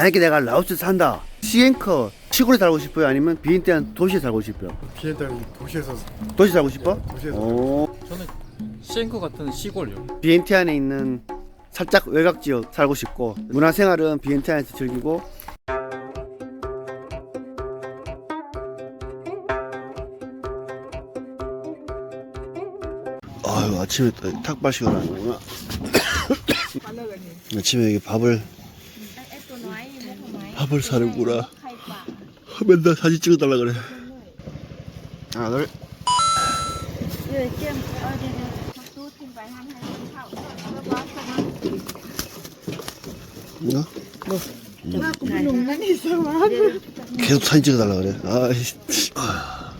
만약에 내가 라오스 산다. 시앵커 시골에 살고 싶어요? 아니면 비엔티안 도시에 살고 싶어요? 비엔탈 도시에서 도시 살고 싶어? 네, 도시에서 오, 저는 시앵커 같은 시골요. 비엔티안에 있는 살짝 외곽 지역 살고 싶고 문화 생활은 비엔티안에서 즐기고 아유 아침에 또 탁발식을 하는구나 아침에 여기 밥을 밥을 사는구나 맨날 사진 찍어달라 그래 하나 둘 sao mà 계속 사진 찍어달라 그래. 아이씨. 아.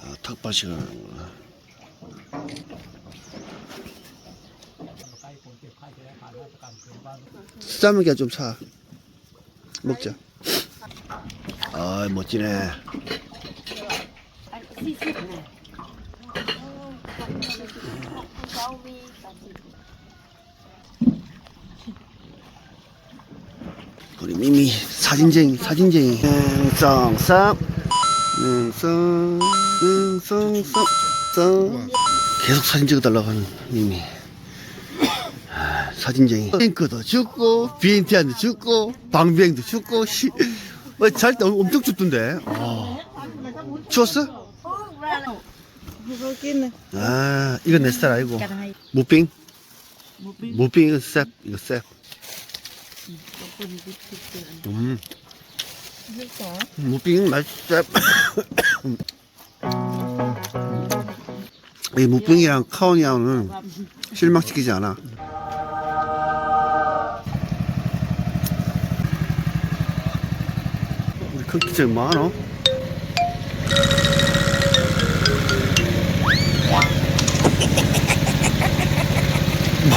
아, 탁발식을 하는구나. 쌈무게 좀 사. 먹자. 아, 멋지네. 우리 미미 사진쟁이, 사진쟁이. 능성쌈, 쌈. 계속 사진 찍어달라고 하는 미미. 아, 사진쟁이. 탱크도 죽고, 비엔티안도 죽고, 방비행도 죽고, 시. 어, 잘때 엄청 춥던데. 아. 추웠어? 아, 이건 내 스타일 아니고. 무빙? 무빙 이거 셉, 이거 셉. 음. 무빙 맛있어. 이 무빙이랑 카오니아는 실망시키지 않아. 우리 크기적 많어?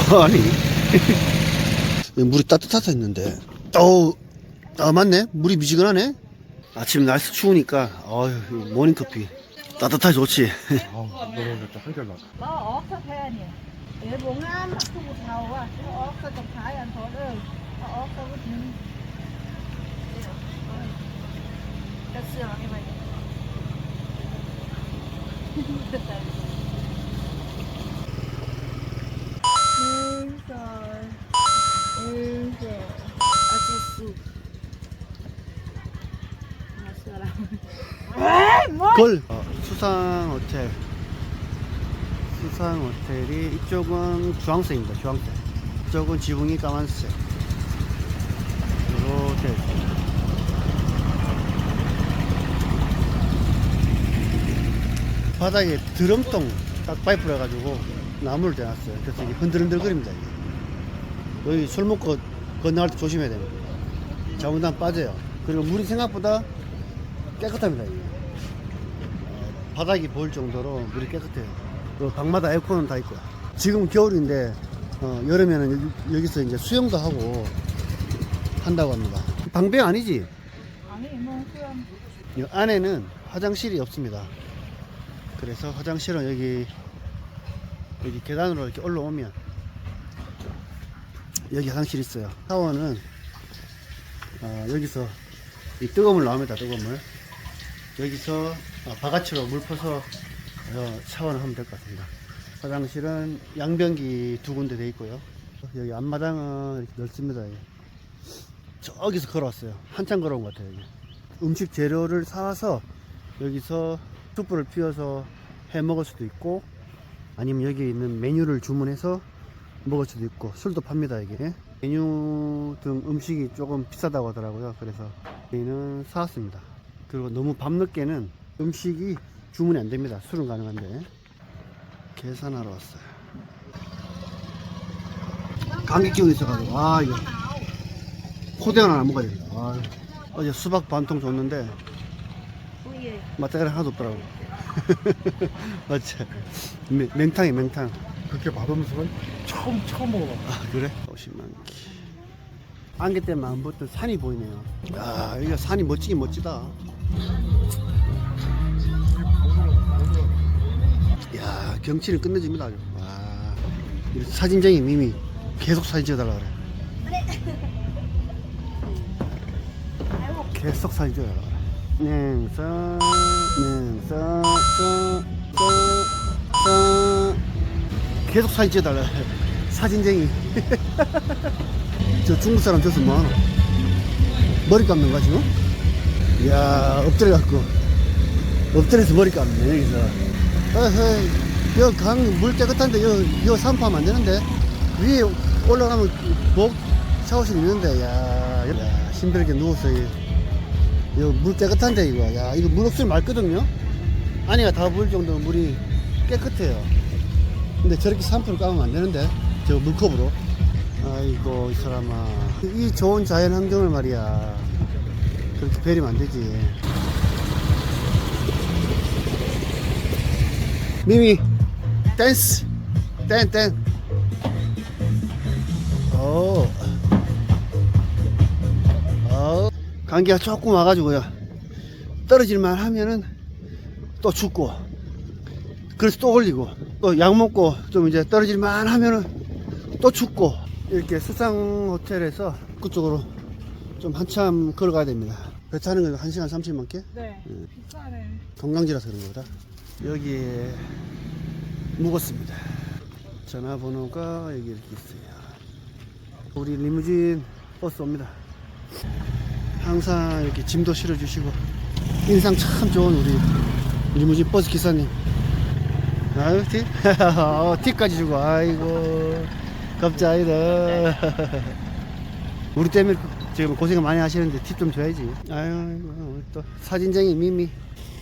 뭐하니? 물이 따뜻하다 했는데 어우 아 맞네 물이 미지근하네 아침 날씨 추우니까 어휴 이 모닝커피 따뜻하게 좋지 아우 너무 좋다 한결 나. Có ớt thấp thế nhỉ Để bố ngam Nó không một thầu à Có ớt có trong thái ăn thôi ơi Có ớt 걸 어, 수상 호텔 수상 호텔이 이쪽은 주황색입니다 주황색 이쪽은 지붕이 까만색 이렇게 있습니다. 바닥에 드럼통 딱 파이프를 해가지고 나무를 대놨어요 그래서 이게 흔들흔들거립니다 이게. 여기 술 먹고 건너갈 때 조심해야 됩니다 잘못하면 빠져요 그리고 물이 생각보다 깨끗합니다 이게. 어, 바닥이 보일 정도로 물이 깨끗해요 그 방마다 에어컨은 다 있고요 지금 겨울인데 어, 여름에는 여기, 서 이제 수영도 하고 한다고 합니다 방배 아니지? 아니 뭐이 안에는 화장실이 없습니다. 그래서 화장실은 여기 여기 계단으로 이렇게 올라오면 여기 화장실 있어요. 샤워는 어, 여기서 이 뜨거운 물 나옵니다. 뜨거운 물 여기서 어, 바가지로 물 퍼서 어, 샤워를 하면 될 것 같습니다. 화장실은 양변기 두 군데 돼 있고요. 여기 앞마당은 이렇게 넓습니다. 저기서 걸어왔어요. 한참 걸어온 것 같아요. 여기. 음식 재료를 사와서 여기서 숯불을 피워서 해 먹을 수도 있고 아니면 여기 있는 메뉴를 주문해서 먹을 수도 있고 술도 팝니다 이게. 메뉴 등 음식이 조금 비싸다고 하더라고요. 그래서 저희는 사왔습니다. 그리고 너무 밤늦게는 음식이 주문이 안 됩니다. 술은 가능한데. 계산하러 왔어요. 감기 기운이 있어가지고. 아 이거. 포대는 하나 먹어야 됩니다. 아, 어제 수박 반통 줬는데 맛대가리 하나도 없더라고. 맞지? 맹- 맹탕이 맹탕. 그렇게 맛없는 처음 처음 먹어봐. 아 그래? 50만 키. 안개 때문에 안 보던 산이 보이네요. 야 여기가 산이 멋지긴 멋지다. 야 경치는 끝내줍니다 아주. 와 우리 사진쟁이 미미 계속 사진 찍어달라 그래. 계속 사진 찍어달라 서, 서, 서. 계속 사진 찍어달라. 사진쟁이. 저 중국 사람 저서 뭐하노? 머리 감는 거야 지금? 이야 엎드려갖고 엎드려서 머리 감네 여기서 어허이 여강물 깨끗한데 여, 여 산포하면 안 되는데 위에 올라가면 목 샤워실 있는데 야, 야 힘들게 누워서 여물 깨끗한데 이거. 야 이거 물 없으면 맑거든요? 안에가 다 보일 정도로 물이 깨끗해요. 근데 저렇게 산포를 까면 안 되는데 저 물컵으로. 아이고 이 사람아. 이 좋은 자연 환경을 말이야. 그렇게 베리면 안 되지. 미미 댄스. 댄댄. 오. 어. 감기가 조금 와가지고요 떨어질만 하면은 또 춥고 그래서 또 올리고 또 약 먹고 좀 이제 떨어질만 하면은 또 춥고 이렇게 수상 호텔에서 그쪽으로 좀 한참 걸어가야 됩니다. 배 타는 건 1시간 30만 개? 네. 비싸네. 동강지라서 그런 거다. 여기에 묵었습니다. 전화번호가 여기 이렇게 있어요. 우리 리무진 버스 옵니다. 항상 이렇게 짐도 실어주시고 인상 참 좋은 우리 리무진 버스 기사님. 아유 팁? 어, 팁까지 주고 아이고 갑자기다. 우리 때문에 지금 고생 많이 하시는데 팁 좀 줘야지. 아유 또 사진쟁이 미미.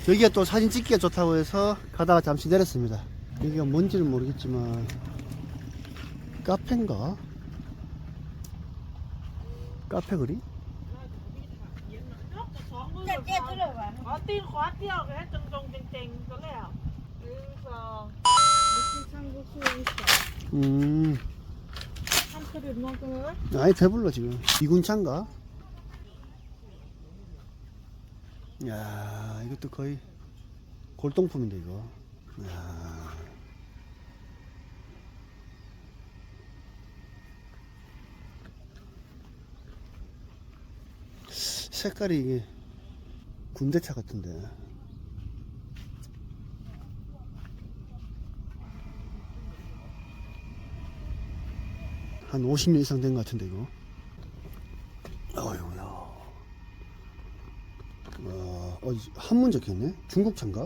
여기가 또 사진 찍기가 좋다고 해서 가다가 잠시 내렸습니다. 여기가 뭔지는 모르겠지만 카페인가? 카페 거리? Chặt chẽ cứ được à? Có tin khóa tiêu cái hết trông trông chênh chênh có lẽ à? Ừ, sao? Nước sang có khu 있어. 음, 한 그릇 먹어. 아이 배불러 지금. 이군차인가? 야, 이것도 거의 골동품인데 이거. 야. 색깔이 이게 군대차 같은데. 한 50년 이상 된 것 같은데 이거. 어휴야. 와, 어, 한문 적혀있네? 중국 차인가?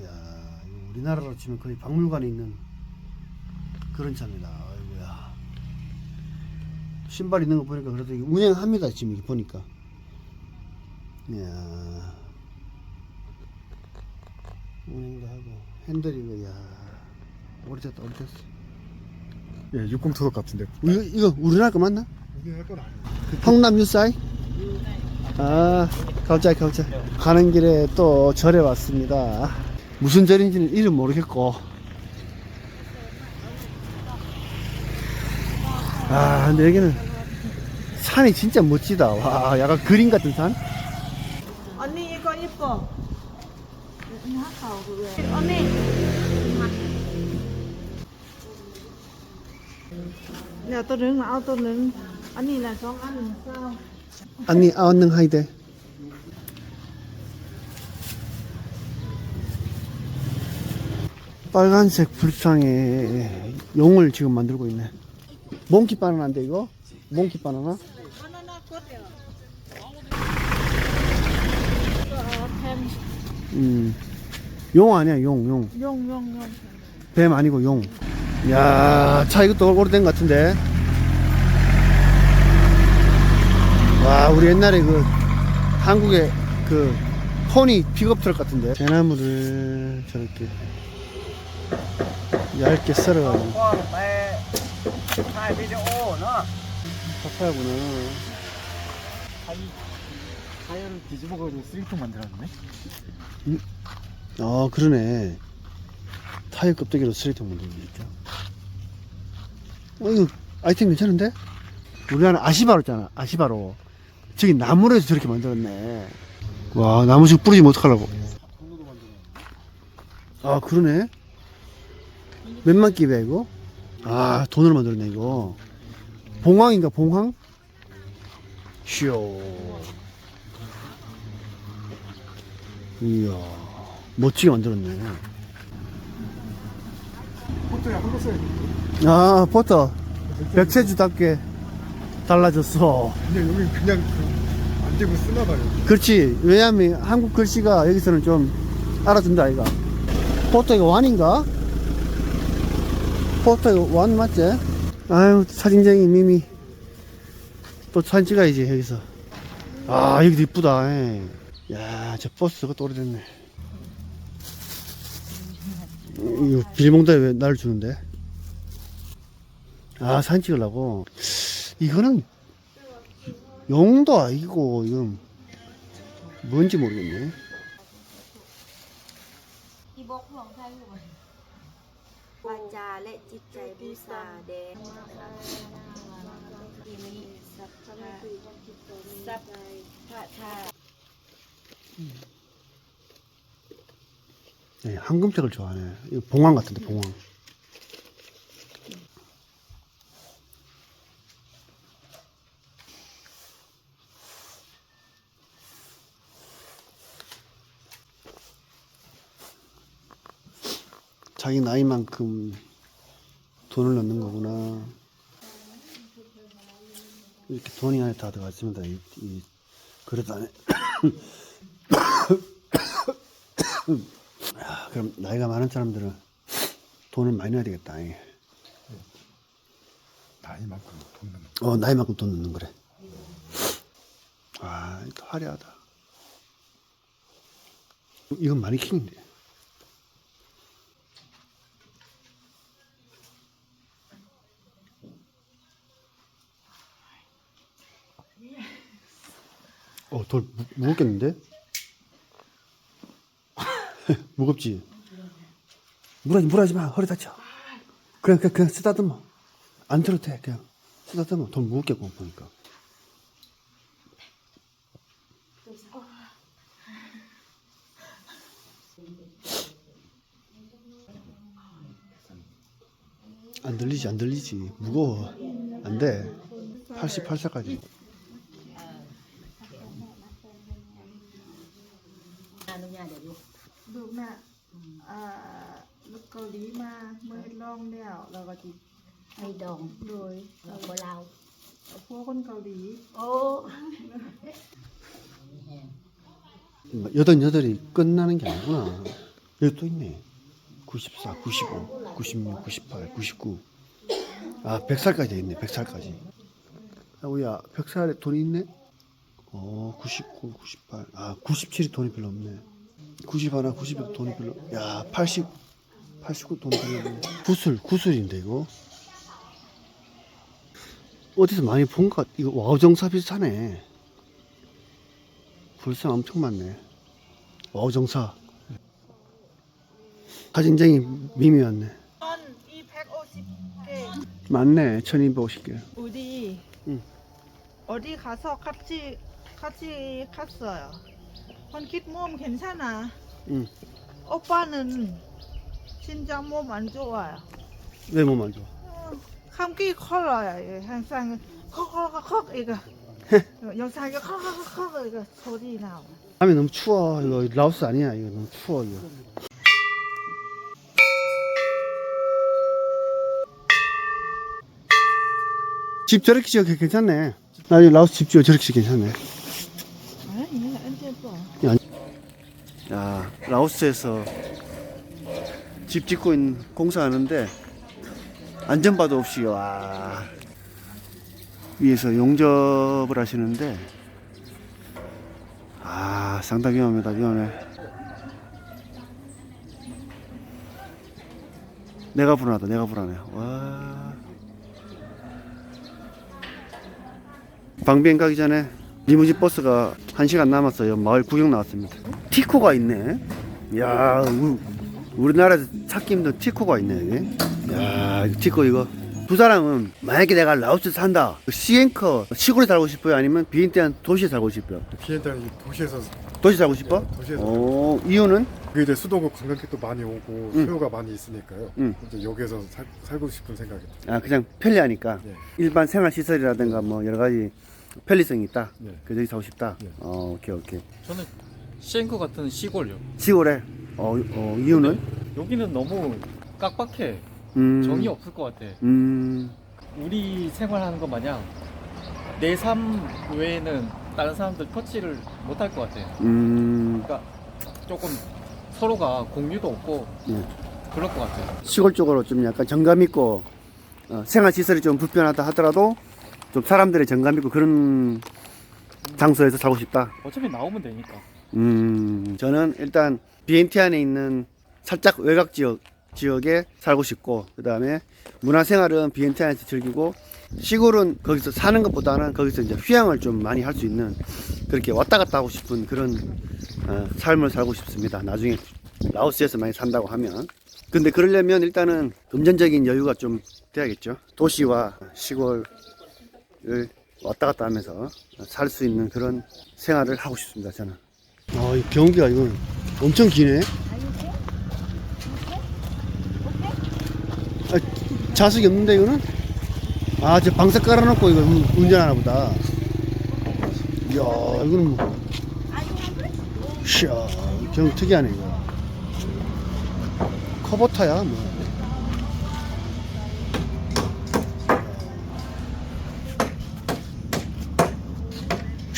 야, 우리나라로 치면 거의 박물관에 있는 그런 차입니다. 아이고야. 신발 있는 거 보니까 그래도 운행합니다. 지금 보니까. 야 운행도 하고, 핸들이 이거, 야 오래됐다, 오래됐어. 예, 60 토덕 같은데. 이거, 이거 우리나라 거 맞나? 우리나라 건 아니에요. 홍남 유사이? 아, 갑자기 갑자기 가는 길에 또 절에 왔습니다. 무슨 절인지는 이름 모르겠고. 아, 근데 여기는 산이 진짜 멋지다. 와, 약간 그림 같은 산? 언니 하카오 그거. 언니. Nè tôi đứng là ao tôi đứng. Anh nhìn là con ăn làm sao? 아니, 아웃능 하이데. 빨간색 불상에 용을 지금 만들고 있네. 몽키 바나나인데 이거? 몽키 바나나? À? 음. 용 아니야, 용, 용. nhung nhung nhung. 뱀 아니고 용. 야, 차 이것도 오래된 것 같은데. 와, 우리 옛날에 그 한국의 그 포니 픽업 트럭 같은데. 대나무를 저렇게 얇게 썰어가지고. nữa 파파야구나. 타이어를 뒤집어가지고 쓰레기통 만들었네. 아, 그러네. 타이어 껍데기로 쓰레기통 게 있죠. 어, 이거 아이템 괜찮은데? 우리나라 아시바로잖아, 아시바로. 저기 나무로 해서 저렇게 만들었네. 와, 나무씩 부러지면 어떡하려고. 아, 그러네. 몇만 끼배 이거? 아 돈으로 만들었네 이거 봉황인가 봉황? 쇼 이야 멋지게 만들었네 포트야 한거 써야 돼. 아 버터 백세주답게 달라졌어 근데 여기 그냥 그, 안 되고 쓰나 봐요. 그렇지 왜냐면 한국 글씨가 여기서는 좀 알아준다 아이가 포터 이거 완인가? 포터 이거 완 맞지? 아유 사진쟁이 미미 또 사진 찍어야지 여기서 아 여기도 이쁘다 야, 저 버스가 또래됐네 이거 빌봉다에 왜 날 주는데? 아, 사진 찍으려고. 이거는 용도 아니고, 이건 뭔지 모르겠네. 내 집자의 불사 내 이미 삽파 삽파 네, 황금색을 좋아하네. 이거 봉황 같은데, 봉황. 자기 나이만큼 돈을 넣는 거구나. 이렇게 돈이 안에 다 들어가 있습니다. 이, 이 그릇 안에. 아, 그럼 나이가 많은 사람들은 돈을 많이 넣어야 되겠다. 이. 나이만큼 돈 넣는. 어, 나이만큼 돈 넣는 거래. 아, 이거 화려하다. 이건 마니킹인데. 어, 돌 무, 무겁겠는데? 무겁지? 물하지, 물하지 마. 허리 다쳐. 그냥, 그냥, 그냥 쓰다듬어. 안 들어도 돼. 그냥 쓰다듬어. 돈 무겁겠고, 보니까. 안 들리지, 안 들리지. 무거워. 안 돼. 88살까지. đèo Rồi có chị ให้ดอง Rồi เราก็เรา Phố con cầu lý โอ้ 여덟, 여덟이 끝나는 게 아니구나. 여기 또 있네. 94, 95, 96, 98, 99. 아, 100살까지 있네, 100살까지. 아우야, 100살에 돈이 있네? 어, 99, 98. 아, 97이 돈이 별로 없네. 90 하나, 90이 돈이 별로. 야, 80, 89 돈이 별로 없네. 구슬, 구슬인데, 이거? 어디서 많이 본 것 같, 이거 와우정사 비슷하네. 불상 엄청 많네. 와우정사. 사진쟁이 미미였네. 전 250개 맞네, 1250개. 우리 응. 어디 가서 같이 같이 갔어요. 건킷 몸 괜찮아. 응. 오빠는 진짜 몸 안 좋아요. 왜 몸 안 좋아? 감기. 이게 항상 컥컥컥 이거 영상에 컥컥컥 이거 소리 나고. 밤에 너무 추워. 이거 라오스 아니야. 이거 너무 추워, 이거. 집 저렇게 지어 괜찮네. 나중에 라오스 집 지어 저렇게 지어 괜찮네. 아니 언제 또? 야, 라오스에서 집 짓고 있는 공사하는데 안전바도 없이 와. 위에서 용접을 하시는데 아 상당히 위험합니다 위험해. 내가 불안하다 내가 불안해. 와. 방비행 가기 전에 리무진 버스가 한 시간 남았어요. 마을 구경 나왔습니다. 티코가 있네. 야 우, 우리나라에서 찾기 힘든 티코가 있네 여기 야 이거 티코 이거 두 사람은 만약에 내가 라오스 산다 시앵커 시골에 살고 싶어요 아니면 비엔티안 도시에 살고 싶어요 비엔다는 도시에서 도시 살고 싶어? 네, 도시에서 오, 이유는? 그게 이제 수도고 관광객도 많이 오고 응. 수요가 많이 있으니까요. 응. 이제 여기에서 살, 살고 싶은 생각이 아, 그냥 편리하니까. 네. 일반 생활 시설이라든가 뭐 여러 가지 편리성이 있다. 네. 그래서 여기 사고 싶다. 네. 어, 오케이, 오케이. 저는 시앵크 같은 시골요. 시골에, 어, 어 이유는? 여기는 너무 깍박해. 음. 정이 없을 것 같아. 음, 우리 생활하는 것 마냥 내 삶 외에는 다른 사람들 터치를 못 할 것 같아. 음. 그러니까 조금 서로가 공유도 없고 네. 그럴 것 같아. 시골 쪽으로 좀 약간 정감 있고 어, 생활 시설이 좀 불편하다 하더라도 좀 사람들의 정감 있고 그런 장소에서 살고 싶다. 어차피 나오면 되니까. 음, 저는 일단 BNT 안에 있는 살짝 외곽 지역 지역에 살고 싶고 그 다음에 문화생활은 BNT 안에서 즐기고 시골은 거기서 사는 것보다는 거기서 이제 휴양을 좀 많이 할 수 있는 그렇게 왔다 갔다 하고 싶은 그런 어, 삶을 살고 싶습니다. 나중에 라오스에서 많이 산다고 하면 근데 그러려면 일단은 금전적인 여유가 좀 돼야겠죠. 도시와 시골을 왔다 갔다 하면서 살 수 있는 그런 생활을 하고 싶습니다. 저는. 아, 이 경기가 이거 엄청 기네. 아, 자석이 없는데 이거는? 아, 저 방석 깔아놓고 이거 운- 운전하나 보다. 이야, 이거는 뭐. 이야, 경 특이하네 이거. 커버타야 뭐.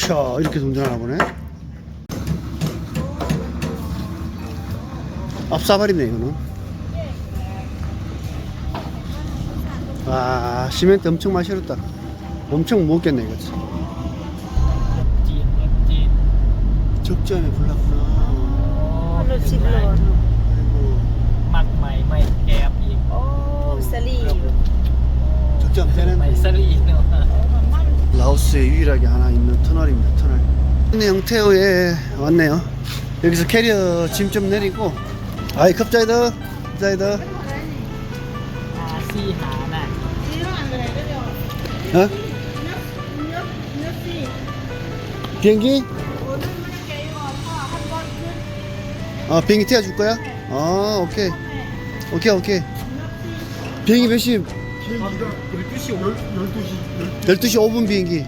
이야, 이렇게 운전하나 보네. 앞사버리네 이거는. 와 시멘트 엄청 많이 실었다. 엄청 무겠네 이거 적지않에 불났구나. 로 집으로 막마이 마이 갭오 살리 적지 않게 되는데. 라오스에 유일하게 하나 있는 터널입니다 터널. 시내 영태호에 왔네요. 여기서 캐리어 짐 좀 내리고 아이 컵자이더 컵자이더 หาซี่หาน่ะ 어? 비행기? 아 비행기 태워줄 거야? 아 오케이 오케이 오케이 비행기 몇 시? 12시 12시 12시 5분 비행기